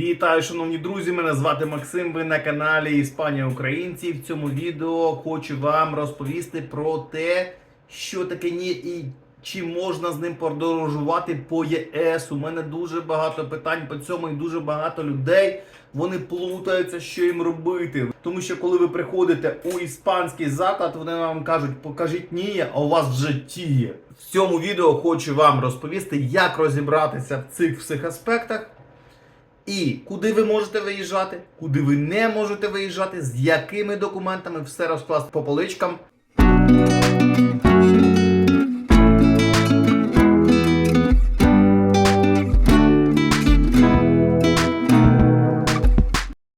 Вітаю, шановні друзі! Мене звати Максим. Ви на каналі Іспанія Українці. В цьому відео хочу вам розповісти про те, що таке ні і чи можна з ним подорожувати по ЄС. У мене дуже багато питань по цьому і дуже багато людей. Вони плутаються, що їм робити. Тому що коли ви приходите у іспанський заклад, вони вам кажуть, покажіть ні, а у вас вже тіє. В цьому відео хочу вам розповісти, як розібратися в цих всіх аспектах. І куди ви можете виїжджати, куди ви не можете виїжджати, з якими документами все розкласти по поличкам.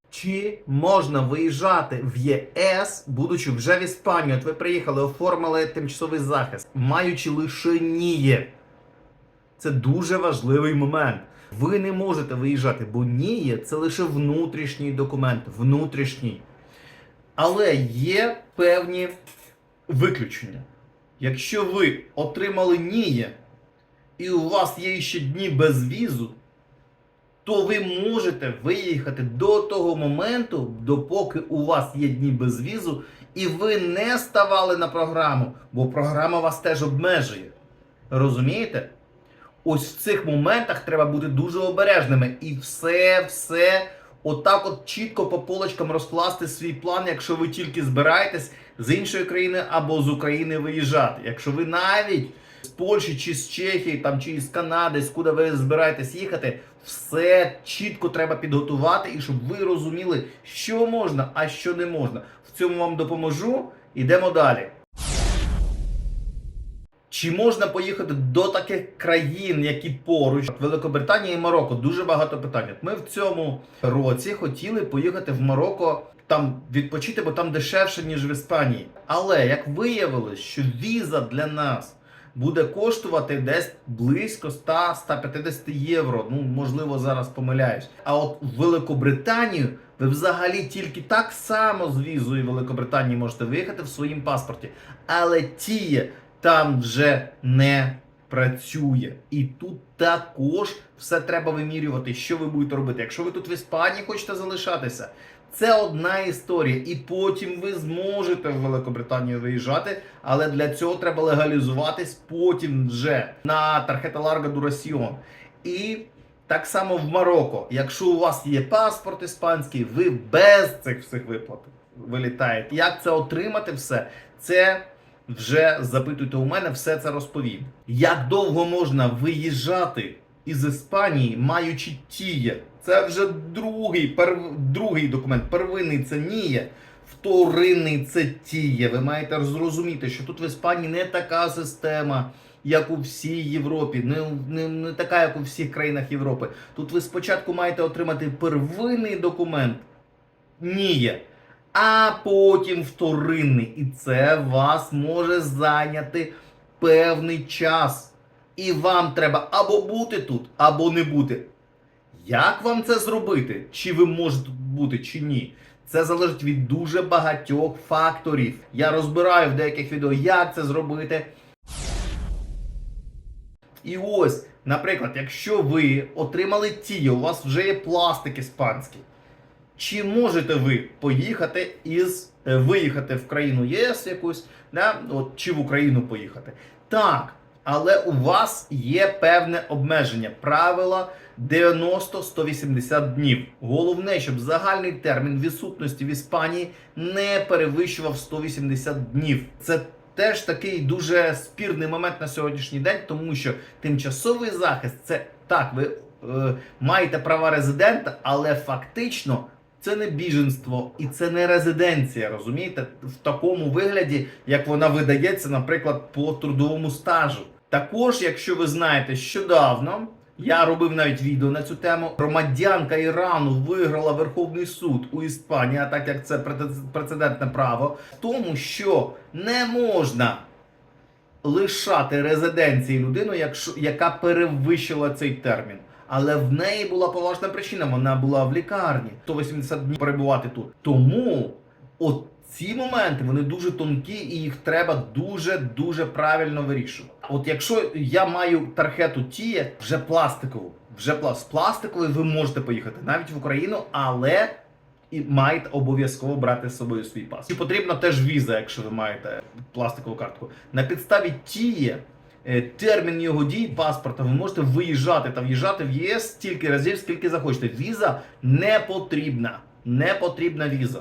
Чи можна виїжджати в ЄС, будучи вже в Іспанію? От ви приїхали, оформили тимчасовий захист, маючи лише НІЄ. Це дуже важливий момент. Ви не можете виїжджати, бо НІЄ це лише внутрішній документ, внутрішній. Але є певні виключення. Якщо ви отримали НІЄ і у вас є ще дні без візу, то ви можете виїхати до того моменту, допоки у вас є дні без візу, і ви не ставали на програму, бо програма вас теж обмежує. Розумієте? Ось в цих моментах треба бути дуже обережними і все, все отак от чітко по полочкам розкласти свій план, якщо ви тільки збираєтесь з іншої країни або з України виїжджати. Якщо ви навіть з Польщі чи з Чехії, там чи з Канади, з куди ви збираєтесь їхати, все чітко треба підготувати, і щоб ви розуміли, що можна, а що не можна. В цьому вам допоможу. Ідемо далі. Чи можна поїхати до таких країн, які поруч Великобританія і Марокко? Дуже багато питань. Ми в цьому році хотіли поїхати в Марокко там відпочити, бо там дешевше ніж в Іспанії. Але як виявилось, що віза для нас буде коштувати десь близько 100-150 євро. Ну можливо, зараз помиляюсь. А от в Великобританію ви взагалі тільки так само з візою Великобританії можете виїхати в своїм паспорті, але тіє там вже не працює. І тут також все треба вимірювати, що ви будете робити. Якщо ви тут в Іспанії хочете залишатися, це одна історія. І потім ви зможете в Великобританію виїжджати, але для цього треба легалізуватись потім вже на Тархета Дурасіон. І так само в Марокко. Якщо у вас є паспорт іспанський, ви без цих всіх виплат вилітаєте. Як це отримати все? Це вже запитуйте у мене, все це розповім. Як довго можна виїжджати із Іспанії, маючи тіє? Це вже другий, пер, другий документ. Первинний це ніє, вторинний це тіє. Ви маєте зрозуміти, що тут в Іспанії не така система. Як у всій Європі, не, не, не така, як у всіх країнах Європи. Тут ви спочатку маєте отримати первинний документ, ніє, а потім вторинний. І це вас може зайняти певний час. І вам треба або бути тут, або не бути. Як вам це зробити? Чи ви можете бути, чи ні? Це залежить від дуже багатьох факторів. Я розбираю в деяких відео, як це зробити. І ось, наприклад, якщо ви отримали ті, у вас вже є пластик іспанський. Чи можете ви поїхати із е, виїхати в країну ЄС якусь, да? От, чи в Україну поїхати? Так, але у вас є певне обмеження. Правила 90-180 днів. Головне, щоб загальний термін відсутності в Іспанії не перевищував 180 днів. Це теж такий дуже спірний момент на сьогоднішній день, тому що тимчасовий захист це так, ви е, маєте права резидента, але фактично. Це не біженство і це не резиденція, розумієте? В такому вигляді, як вона видається, наприклад, по трудовому стажу. Також, якщо ви знаєте, щодавно я робив навіть відео на цю тему. Громадянка Ірану виграла Верховний суд у Іспанії, а так як це прецедентне право, в тому, що не можна лишати резиденції людину, яка перевищила цей термін. Але в неї була поважна причина, вона була в лікарні 180 днів перебувати тут. Тому от ці моменти вони дуже тонкі, і їх треба дуже дуже правильно вирішувати. От якщо я маю тархету тіє вже пластикову, вже пла- з пластикової ви можете поїхати навіть в Україну, але і маєте обов'язково брати з собою свій пас. І потрібна теж віза, якщо ви маєте пластикову картку. На підставі тіє. Е, Термін його дії паспорта ви можете виїжджати та в'їжджати в ЄС стільки разів, скільки захочете. Віза не потрібна. Не потрібна віза.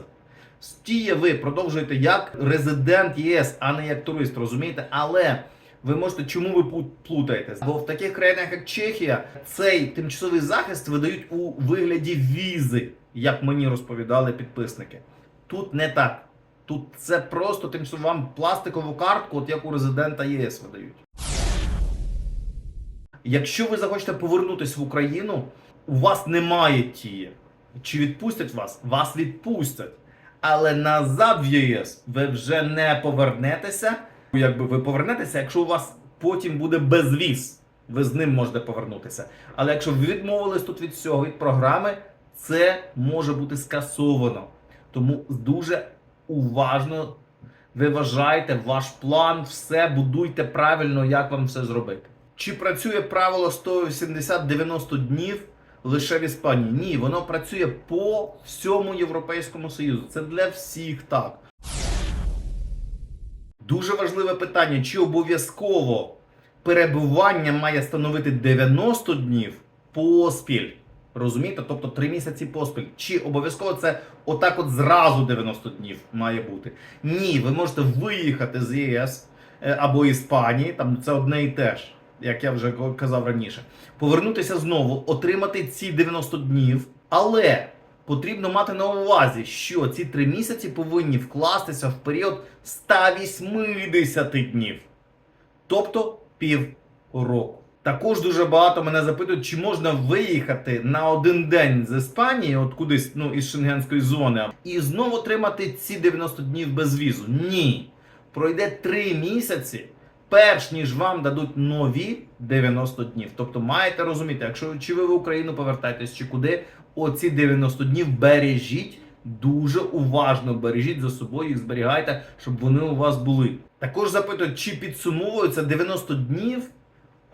З тіє ви продовжуєте як резидент ЄС, а не як турист, розумієте? Але ви можете, чому ви плутаєтесь? Бо в таких країнах, як Чехія, цей тимчасовий захист видають у вигляді візи, як мені розповідали підписники. Тут не так. Тут це просто тимчасово вам пластикову картку, от як у резидента ЄС видають. Якщо ви захочете повернутися в Україну, у вас немає тіє. Чи відпустять вас? Вас відпустять. Але назад в ЄС ви вже не повернетеся. Якби ви повернетеся, якщо у вас потім буде безвіз, ви з ним можете повернутися. Але якщо ви відмовились тут від всього, від програми, це може бути скасовано. Тому дуже уважно виважайте ваш план, все будуйте правильно, як вам все зробити. Чи працює правило 180-90 днів лише в Іспанії? Ні, воно працює по всьому Європейському Союзу. Це для всіх так. Дуже важливе питання: чи обов'язково перебування має становити 90 днів поспіль? Розумієте? Тобто 3 місяці поспіль. Чи обов'язково це отак от зразу 90 днів має бути? Ні, ви можете виїхати з ЄС е, або Іспанії, там це одне і те ж, як я вже казав раніше. Повернутися знову, отримати ці 90 днів, але потрібно мати на увазі, що ці 3 місяці повинні вкластися в період 180 днів. Тобто пів року. Також дуже багато мене запитують, чи можна виїхати на один день з Іспанії, от кудись ну, із шенгенської зони, і знову отримати ці 90 днів без візу. Ні. Пройде 3 місяці, перш ніж вам дадуть нові 90 днів. Тобто маєте розуміти, якщо чи ви в Україну повертаєтесь, чи куди, оці 90 днів бережіть. Дуже уважно бережіть за собою і зберігайте, щоб вони у вас були. Також запитують, чи підсумовуються 90 днів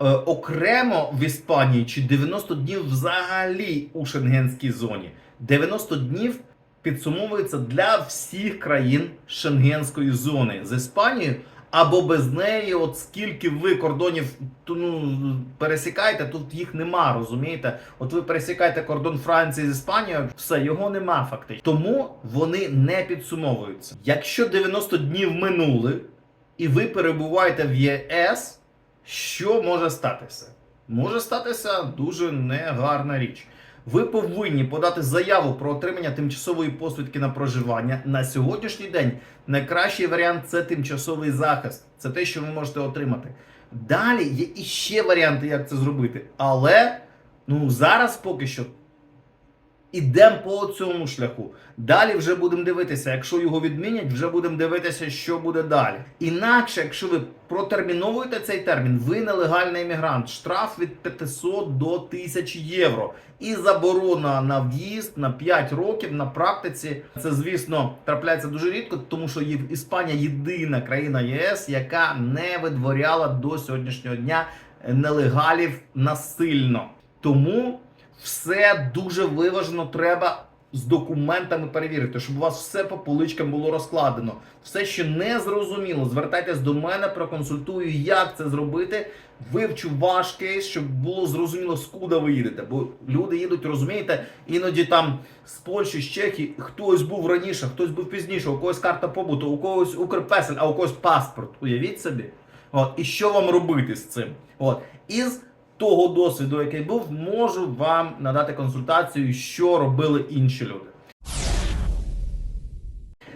окремо в Іспанії, чи 90 днів взагалі у шенгенській зоні. 90 днів підсумовується для всіх країн шенгенської зони з Іспанією. Або без неї, от скільки ви кордонів ну, пересікаєте, тут їх нема, розумієте? От ви пересікаєте кордон Франції з Іспанією, все, його нема фактично. Тому вони не підсумовуються. Якщо 90 днів минули і ви перебуваєте в ЄС, що може статися? Може статися дуже негарна річ. Ви повинні подати заяву про отримання тимчасової посвідки на проживання. На сьогоднішній день найкращий варіант це тимчасовий захист. Це те, що ви можете отримати. Далі є іще варіанти, як це зробити. Але ну зараз поки що ідемо по цьому шляху. Далі вже будемо дивитися. Якщо його відмінять, вже будемо дивитися, що буде далі. Інакше, якщо ви протерміновуєте цей термін, ви нелегальний іммігрант. Штраф від 500 до 1000 євро. І заборона на в'їзд на 5 років на практиці. Це, звісно, трапляється дуже рідко, тому що Іспанія єдина країна ЄС, яка не видворяла до сьогоднішнього дня нелегалів насильно. Тому все дуже виважено треба з документами перевірити, щоб у вас все по поличкам було розкладено. Все, що не зрозуміло, звертайтесь до мене, проконсультую, як це зробити. Вивчу ваш кейс, щоб було зрозуміло, скуда ви їдете. Бо люди їдуть, розумієте, іноді там з Польщі, з Чехії, хтось був раніше, хтось був пізніше, у когось карта побуту, у когось Укрпесель, а у когось паспорт. Уявіть собі. От, і що вам робити з цим? От, із того досвіду, який був, можу вам надати консультацію, що робили інші люди.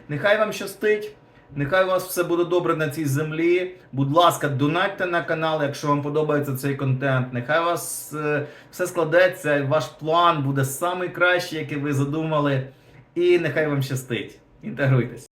Нехай вам щастить. Нехай у вас все буде добре на цій землі. Будь ласка, донатьте на канал, якщо вам подобається цей контент. Нехай у вас е, все складеться, і ваш план буде найкращий, який ви задумали. І нехай вам щастить. Інтегруйтесь.